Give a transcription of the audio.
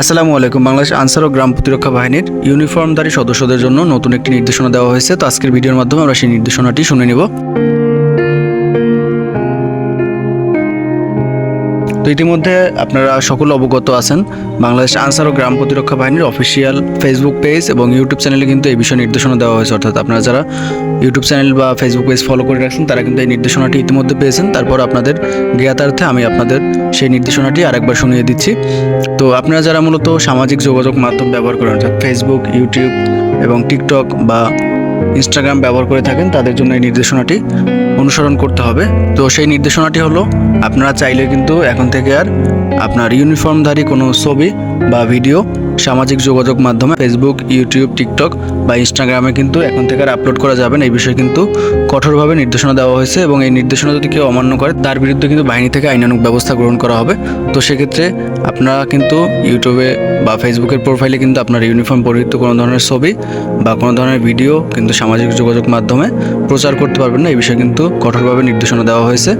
আসসালামু আলাইকুম। বাংলাদেশ আনসার ও গ্রাম প্রতিরক্ষা বাহিনীর ইউনিফর্মধারী সদস্যদের জন্য নতুন একটি নির্দেশনা দেওয়া হয়েছে। তো আজকের ভিডিওর মাধ্যমে আমরা সেই নির্দেশনাটি শুনে নিব। তো ইতিমধ্যে আপনারা সকল অবগত আছেন। বাংলাদেশ আনসার ও গ্রাম প্রতিরক্ষা বাহিনীর অফিসিয়াল ফেসবুক পেজ এবং ইউটিউব চ্যানেলে কিন্তু এই বিষয়ে নির্দেশনা দেওয়া হয়েছে। অর্থাৎ আপনারা যারা ইউটিউব চ্যানেল বা ফেসবুক পেজ ফলো করে রাখছেন, তারা কিন্তু এই নির্দেশনাটি ইতিমধ্যে পেয়েছেন। তারপর আপনাদের জ্ঞাতার্থে আমি আপনাদের সেই নির্দেশনাটি আরেকবার শুনিয়ে দিচ্ছি। তো আপনারা যারা মূলত সামাজিক যোগাযোগ মাধ্যম ব্যবহার করেন, অর্থাৎ ফেসবুক ইউটিউব এবং টিকটক বা ইনস্টাগ্রাম ব্যবহার করে থাকেন, তাদের জন্য এই নির্দেশনাটি অনুসরণ করতে হবে। তো সেই নির্দেশনাটি হলো, আপনারা চাইলে কিন্তু এখন থেকে আর আপনার ইউনিফর্মধারী কোনো ছবি বা ভিডিও সামাজিক যোগাযোগ মাধ্যমে ফেসবুক ইউটিউব টিকটক বা ইনস্টাগ্রামে কিন্তু এখন থেকে আর আপলোড করা যাবে না। এই বিষয়ে কিন্তু কঠোরভাবে নির্দেশনা দেওয়া হয়েছে এবং এই নির্দেশনা যদি কেউ অমান্য করে, তার বিরুদ্ধে কিন্তু বাহিনী থেকে আইনানুক ব্যবস্থা গ্রহণ করা হবে। তো সেক্ষেত্রে আপনারা কিন্তু ইউটিউবে বা ফেসবুকের প্রোফাইলে কিন্তু আপনার ইউনিফর্ম পরিহিত কোনো ধরনের ছবি বা কোনো ধরনের ভিডিও কিন্তু সামাজিক যোগাযোগ মাধ্যমে প্রচার করতে পারবেন না। এই বিষয়ে কিন্তু কঠোরভাবে নির্দেশনা দেওয়া হয়েছে।